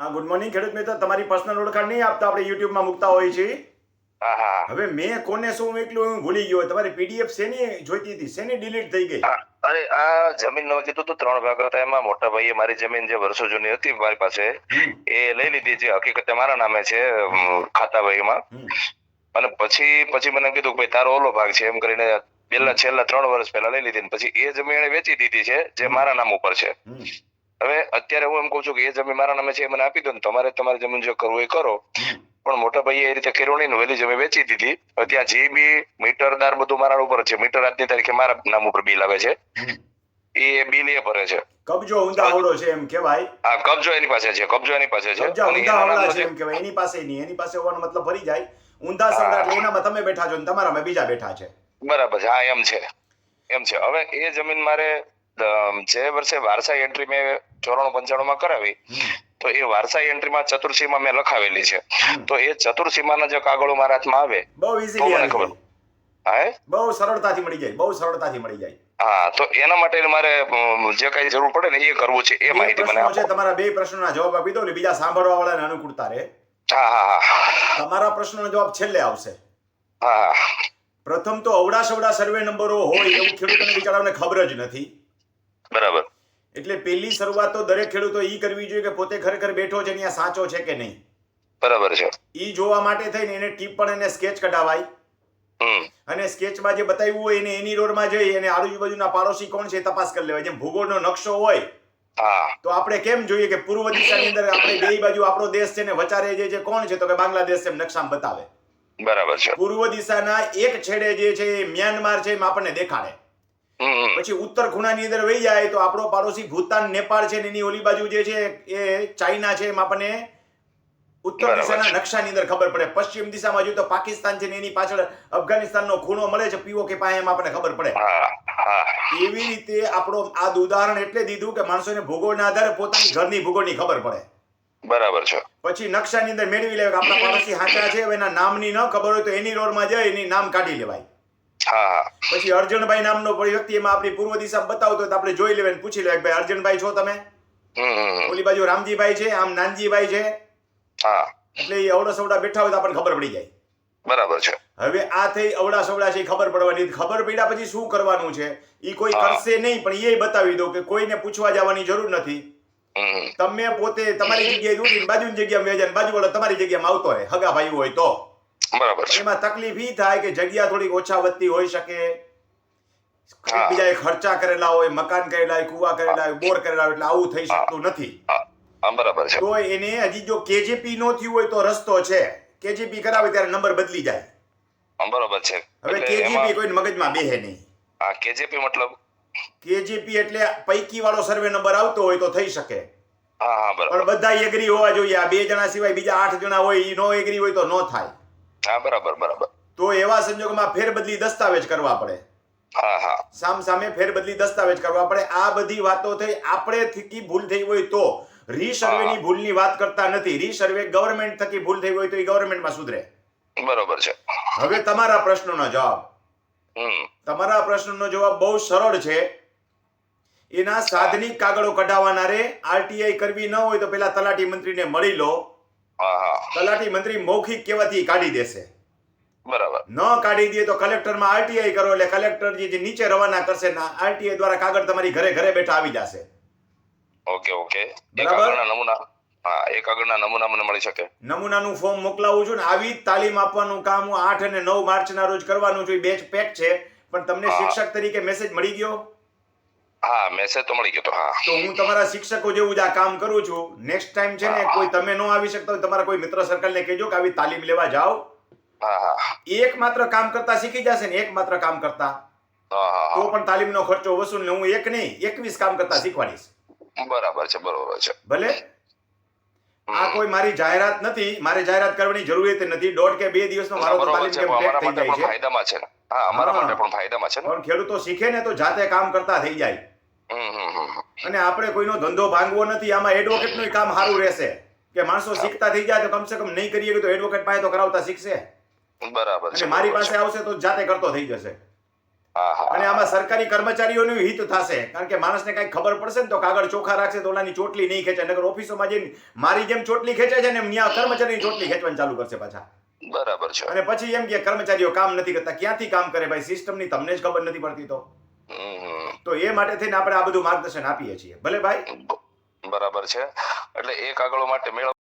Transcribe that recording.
હા good morning ખેડૂત મિત્ર. તમારી પર્સનલ ઓળખાણ નહીં આપતા આપણે યુટ્યુબમાં મૂકતા હોઈએ છીએ. હવે મેં કોને શું મોકલ્યું હું ભૂલી ગયો. તમારી પીડીએફ શેની જોઈતી હતી? શેની ડિલીટ થઈ ગઈ? અરે આ જમીન નો કીધું તો ત્રણ ભાગ હતા એમાં મોટા ભાઈએ મારી જમીન જે વર્ષો જૂની હતી મારી પાસે એ લઈ લીધી જે હકીકતે મારા નામે છે ખાતાભાઈ ખાતાભાઈમાં. અને પછી પછી મને કીધું કે ભાઈ તારો ઓલો ભાગ છે એમ કરીને પેલા છેલ્લા ત્રણ વર્ષ પહેલા લઈ લીધી પછી એ જમીન વેચી દીધી છે જે મારા નામ ઉપર છે. હવે અત્યારે હું એમ કઉ છું કે એ જમીન મારા નામે છે એ મને આપી દો ને તમારે તમારી જમીન જો કરવું એ કરો. પણ મોટા ભાઈએ એ રીતે કર્યું નહીં ને જમીન વેચી દીધી. ત્યાં જે બી મીટરદાર બધું મારા ઉપર છે મીટર આજની તારીખે મારા નામ ઉપર બિલ આવે છે. એ બિલ એ ભરે છે. કબજો ઊંધા આવડો છે એમ કહેવાય. હા કબજો એની પાસે છે કબજો એની પાસે છે. કબજો અને ઊંધા એના છે એમ કહેવાય. એની પાસે નહીં એની પાસે હોવાનો મતલબ ભરી જાય. ઊંધા સંગા એટલે એનામાં તમે બેઠા છો ને તમારામાં બીજા બેઠા છે. બરાબર છે હા એમ છે. એમ છે. હવે એ જમીન મારે જે વર્ષે વારસા એન્ટ્રી મેં ચોરાણું પંચાણું માં કરાવી. તો એ વારસાઈ એન્ટ્રીમાં ચતુર્સીમાં મેં લખાવેલી છે. તો એ ચતુર્સીમાના જો કાગળો મારા હાથમાં આવે બહુ ઇઝીલી મને ખબર. હા બહુ સરળતાથી મળી જાય બહુ સરળતાથી મળી જાય. હા તો એના માટે મારે જે કઈ જરૂર પડે ને એ કરવું છે એ માહિતી મને આપો. તમારા બે પ્રશ્નોના જવાબ આપી દો એટલે બીજા સાંભળવા વાળાને અનુકૂળતા રહે. હા હા હા. તમારા પ્રશ્નનો જવાબ છેલ્લે આવશે. હા હા. પ્રથમ તો અવડા સવડા સર્વે નંબરો હોય એવું ખેડૂતોને બિચારાઓને ખબર જ નથી. બરાબર. એટલે પહેલી શરૂઆત તો દરેક ખેડૂતો ઈ કરવી જોઈએ કે પોતે ખરેખર બેઠો છે અહીંયા સાચો છે કે નહીં? બરાબર છે. ઈ જોવા માટે થઈને એને ટીપ પણ એને સ્કેચ કઢાવાય. અને સ્કેચમાં જે બતાવ્યું હોય એને એની રોડમાં જઈ અને આજુબાજુના પાડોશી કોણ છે એ તપાસ કરી લેવાય. જેમ ભૂગોળનો નકશો હોય તો આપણે કેમ જોઈએ કે પૂર્વ દિશાની અંદર આપણે બે બાજુ આપણો દેશ છે ને વચારે જે છે કોણ છે તો કે બાંગ્લાદેશ એમ નકશામાં બતાવે. બરાબર છે. પૂર્વ દિશાના એક છેડે જે છે મ્યાનમાર છે એમ આપણને દેખાડે. પછી ઉત્તર ખૂણાની અંદર વહી જાય તો આપણો પાડોશી ભૂતાન નેપાળ છે એની ઓલી બાજુ જે છે એ ચાઇના છે એમ આપણને ઉત્તર દિશાના નકશાની અંદર ખબર પડે. પશ્ચિમ દિશામાં જોઈએ તો પાકિસ્તાન છે ને એની પાછળ અફઘાનિસ્તાનનો ખૂણો મળે છે પીઓ કે પાસે એમ આપણને ખબર પડે. એવી રીતે આપણો આ ઉદાહરણ એટલે દીધું કે માણસોને ભૂગોળના આધારે પોતાની ઘરની ભૂગોળની ખબર પડે. બરાબર છે. પછી નકશાની અંદર મેળવી લેવાય આપણા પાડોશી હાચા છે એના નામની ન ખબર હોય તો એની રોડમાં જઈ એની નામ કાઢી લેવાય. પછી અર્જુનભાઈ નામનો વ્યક્તિ એમાં આપણી પૂર્વ દિશા બતાવતો તો આપણે જોઈ લેવાય પૂછી લેવાય ભાઈ અર્જુનભાઈ છો તમે. ઓલી બાજુ રામજીભાઈ છે આમ નાનજીભાઈ છે? હા. એટલે એ અવડા સવડા બેઠા હોય તો આપણને ખબર પડી જાય. બરાબર છે. હવે આ થઈ અવડા સવડા છે ખબર પડવાની. ખબર પડ્યા પછી શું કરવાનું છે? એ કોઈ કરશે નહીં પણ એ બતાવી દો કે કોઈને પૂછવા જવાની જરૂર નથી. તમે પોતે તમારી જગ્યાએ ઉઠીને બાજુની જગ્યામાં અને બાજુવાળો તમારી જગ્યામાં આવતો હોય હગા ભાઈ હોય તો. બરાબર છે. એમાં તકલીફ ઈ થાય કે જગ્યા થોડીક ઓછા વધતી હોઈ શકે. બીજા ખર્ચા કરેલા હોય મકાન કરેલા હોય કુવા કરેલા હોય બોર કરેલા હોય એટલે આવું થઈ શકતું નથી. બરાબર છે. તો એને હજી જો કેજીપી નો થયું હોય તો રસ્તો છે. કેજીપી કરાવે ત્યારે નંબર બદલી જાય. બરાબર છે. હવે કેજીપી કોઈ મગજમાં બેહે નહીં. આ કેજીપી મતલબ? કેજીપી એટલે પૈકી વાળો સર્વે નંબર આવતો હોય તો થઈ શકે. હા હા બરાબર. પણ બધા એગ્રી હોવા જોઈએ. આ બે જણા સિવાય બીજા આઠ જણા હોય ઈ નો એગ્રી હોય તો નો થાય. હા બરાબર બરાબર. તો એવા સંજોગોમાં ફેરબદલી દસ્તાવેજ કરવા પડે. હા હા. સામ સામે ફેરબદલી દસ્તાવેજ કરવા પડે. આ બધી વાતો થઈ. આપણે થકી ભૂલ થઈ હોય તો રીસર્વેની. ભૂલની વાત કરતા નથી. રીસર્વે ગવર્મેન્ટ થકી ભૂલ થઈ હોય તો એ ગવર્મેન્ટમાં સુધરે. બરોબર છે. હવે તમારા પ્રશ્નોનો જવાબ. તમારા તમારા પ્રશ્નનો જવાબ બહુ સરળ છે. એના સાધનિક કાગળો કઢાવવાના રે. આરટીઆઈ કરવી ન હોય તો પેલા તલાટી મંત્રીને મળી લો. તલાટી મંત્રી મૌખિક કહેવાથી કાઢી દેશે. બરાબર. ન કાઢી દે તો કલેક્ટરમાં આરટીઆઈ કરો એટલે કલેક્ટર જે નીચે રવાના કરશે ના આરટીઆઈ દ્વારા કાગળ તમારી ઘરે ઘરે બેઠા આવી જશે. Okay okay. બરાબર. નમૂના. હા એક આગળના નમૂના મને મળી શકે. નમૂનાનું ફોર્મ મોકલાવું છું ને આવી તાલીમ આપવાનું કામ હું આઠ અને નવ માર્ચના રોજ કરવાનું છું. બેચ પેક છે. પણ તમને શિક્ષક તરીકે મેસેજ મળી ગયો? હા મેસેજ તો મળી ગયો તો હા. તો હું તમારા શિક્ષકો જેવું જ આ કામ કરું છું. નેક્સ્ટ ટાઈમ છે ને કોઈ તમે ન આવી શકતા હોય તમારા કોઈ મિત્ર સર્કલને કહેજો કે આવી તાલીમ લેવા જાઓ. એક માત્ર કામ કરતા શીખી જશે ને એક માત્ર કામ કરતા. તો પણ તાલીમનો ખર્ચો વસૂલ ને હું એક નહીં એકવીસ કામ કરતા શીખવાડીશ. બરાબર છે બરોબર છે. ભલે? આ કોઈ મારી જાહેરાત નથી. મારે જાહેરાત કરવાની જરૂરિયાત નથી. દોઢ કે બે દિવસનો મારો તો તાલીમ કેમ્પ પેક થઈ જાય છે? ફાયદામાં છે હા અમારા માટે પણ ફાયદામાં છે પણ ખેડૂતો શીખે ને તો જાતે કામ કરતા થઈ જાય. અને આપણે કોઈનો ધંધો ભાંગવો નથી. આમાં એડવોકેટનું કામ સારું રહેશે. કે માણસો શીખતા થઈ જાય તો કમસે કમ નહીં કરીએ તો એડવોકેટ પાસે તો કરાવતા શીખશે. બરાબર મારી પાસે આવશે તો જાતે કરતો થઈ જશે. અને આમાં સરકારી કર્મચારીઓનું હિત થશે. કારણ કે માણસને કઈ ખબર પડશે ને તો કાગળ ચોખા રાખશે તો ઓલાની ચોટલી નહીં ખેંચે નગર ઓફિસોમાં જઈને મારી જેમ ચોટલી ખેંચે છે ને એમ ન્યા કર્મચારીની ચોટલી ખેંચવાનું ચાલુ કરશે પાછા. બરાબર છે. અને પછી એમ કે કર્મચારીઓ કામ નથી કરતા. ક્યાંથી કામ કરે ભાઈ? સિસ્ટમની તમને જ ખબર નથી પડતી તો. તો એ માટે થઈને આપણે આ બધું માર્ગદર્શન આપીએ છીએ. ભલે ભાઈ. બરાબર છે. એટલે એ કાગળો માટે મેળવ